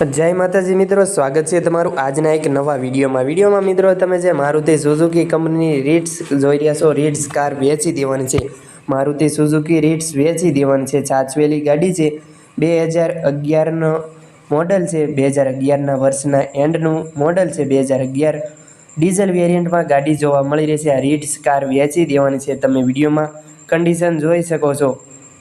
જય માતાજી મિત્રો, સ્વાગત છે તમારું આજના એક નવા વિડીયોમાં. વિડીયોમાં મિત્રો, તમે જે મારુતિ સુઝુકી કંપનીની રીટ્સ જોઈ રહ્યા છો રીટ્સ કાર વેચી દેવાની છે. મારુતિ સુઝુકી રીટ્સ વેચી દેવાની છે. સાચવેલી ગાડી છે. બે હજાર અગિયારનો મોડલ છે. બે હજાર અગિયારના વર્ષના એન્ડનું મોડલ છે. બે હજાર અગિયાર ડીઝલ વેરિયન્ટમાં ગાડી જોવા મળી રહેશે આ રીટ્સ કાર વેચી દેવાની છે. તમે વિડીયોમાં કન્ડિશન જોઈ શકો છો.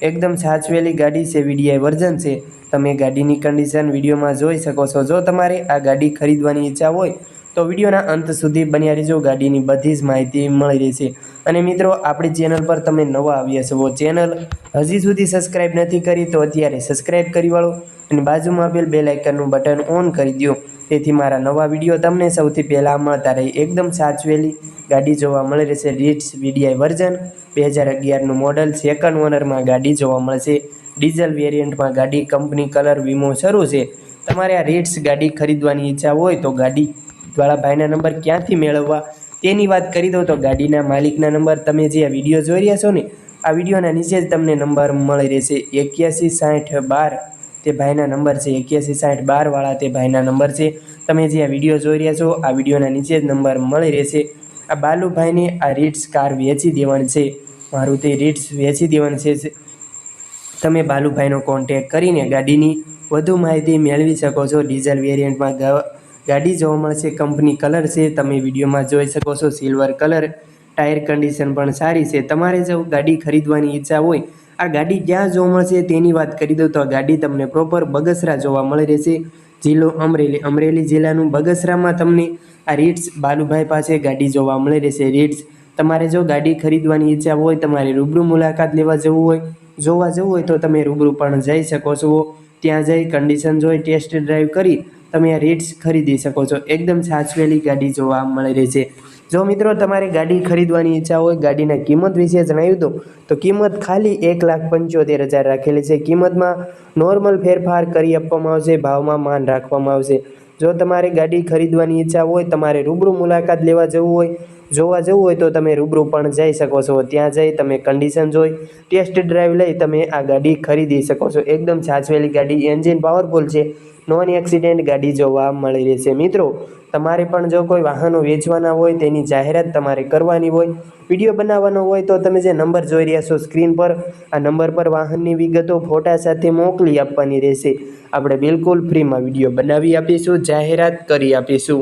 એકદમ સાચવેલી ગાડી છે, વીડીઆઈ વર્ઝન છે. તમે ગાડીની કન્ડિશન વિડીયોમાં જોઈ શકો છો. જો તમારે આ ગાડી ખરીદવાની ઈચ્છા હોય, તો વિડીયોના અંત સુધી બન્યા રહેજો. ગાડીની બધી જ માહિતી મળી રહેશે. અને મિત્રો, આપણી ચેનલ પર તમે નવા આવ્યા છો ચેનલ હજી સુધી સબસ્ક્રાઈબ નથી કરી, તો અત્યારે સબસ્ક્રાઈબ કરી વાળો અને બાજુમાં આપેલ બે લાઇકનનું બટન ઓન કરી દો તેથી મારા નવા વીડિયો તમને સૌથી પહેલાં મળતા રહે. એકદમ સાચવેલી ગાડી જોવા મળી રહેશે રીટ્સ વીડીઆઈ વર્ઝન બે હજાર અગિયારનું મોડલ સેકન્ડ ઓનરમાં ગાડી જોવા મળશે. ડીઝલ વેરિયન્ટમાં ગાડી કંપની કલર વીમો શરૂ છે. તમારે આ રીટ્સ ગાડી ખરીદવાની ઈચ્છા હોય તો ગાડી દ્વારા ભાઈના નંબર ક્યાંથી મેળવવા? તેની વાત કરી દઉં તો ગાડીના માલિકના નંબર તમે જે આ વીડિયો જોઈ રહ્યા છો ને, આ વિડીયોના નીચે જ તમને નંબર મળી રહેશે. એક્યાસી સાઠ બાર તે ભાઈના નંબર છે. એક્યાસી સાઠ બારવાળા તે ભાઈના નંબર છે. તમે જે આ વીડિયો જોઈ રહ્યા છો, આ વિડીયોના નીચે જ નંબર મળી રહેશે. આ બાલુભાઈને આ રીટ્સ કાર વેચી દેવાની છે. મારુતિ રીટ્સ વેચી દેવાની છે. તમે બાલુભાઈનો કોન્ટેક કરીને ગાડીની વધુ માહિતી મેળવી શકો છો. ડીઝલ વેરિયન્ટમાં ગાડી જોવા મળશે, કંપની કલર છે, તમે વિડીયોમાં જોઈ શકો છો, સિલ્વર કલર, ટાયર કન્ડિશન પણ સારી છે. તમારે જો ગાડી ખરીદવાની ઈચ્છા હોય, આ ગાડી ક્યાં જોવા મળશે તેની વાત કરી દઉં તો આ ગાડી તમને પ્રોપર બગસરા જોવા મળી રહેશે. જિલ્લો અમરેલી અમરેલી જિલ્લાનું બગસરામાં તમને આ રીટ્સ બાલુભાઈ પાસે ગાડી જોવા મળી રહેશે. રીટ્સ, તમારે જો ગાડી ખરીદવાની ઈચ્છા હોય, તમારે રૂબરૂ મુલાકાત લેવા જવું હોય, જોવા જવું હોય તો તમે રૂબરૂ પણ જઈ શકો છો. ત્યાં જઈ કન્ડિશન જોઈ ટેસ્ટ ડ્રાઈવ કરી તમે આ રીટ્સ ખરીદી શકો છો. એકદમ સાચવેલી ગાડી જોવા મળી રહી છે. જો મિત્રો તમારે ગાડી ખરીદવાની ઈચ્છા હોય, ગાડીના કિંમત વિશે જણાવ્યું હતું, તો કિંમત ખાલી એક લાખ પંચોતેર હજાર રાખેલી છે. કિંમતમાં નોર્મલ ફેરફાર કરી આપવામાં આવશે, ભાવમાં માન રાખવામાં આવશે. જો તમારે ગાડી ખરીદવાની ઈચ્છા હોય, તમારે રૂબરૂ મુલાકાત લેવા જવું હોય જોવા જવું હોય તો તમે રૂબરૂ પણ જઈ શકો છો. ત્યાં જઈ તમે કન્ડિશન જોઈ ટેસ્ટ ડ્રાઈવ લઈ તમે આ ગાડી ખરીદી શકો છો. એકદમ સાચવેલી ગાડી એન્જિન પાવરફુલ છે. નોન એક્સિડન્ટ ગાડી જોવા મળી રહેશે મિત્રો, તમારે પણ જો કોઈ વાહનો વેચવાના હોય, તેની જાહેરાત તમારે કરવાની હોય, વીડિયો બનાવવાનો હોય, તો તમે જે નંબર જોઈ રહ્યા છો સ્ક્રીન પર, આ નંબર પર વાહનની વિગતો, ફોટા સાથે મોકલી આપવાની રહેશે. આપણે બિલકુલ ફ્રીમાં વીડિયો બનાવી આપીશું, જાહેરાત કરી આપીશું.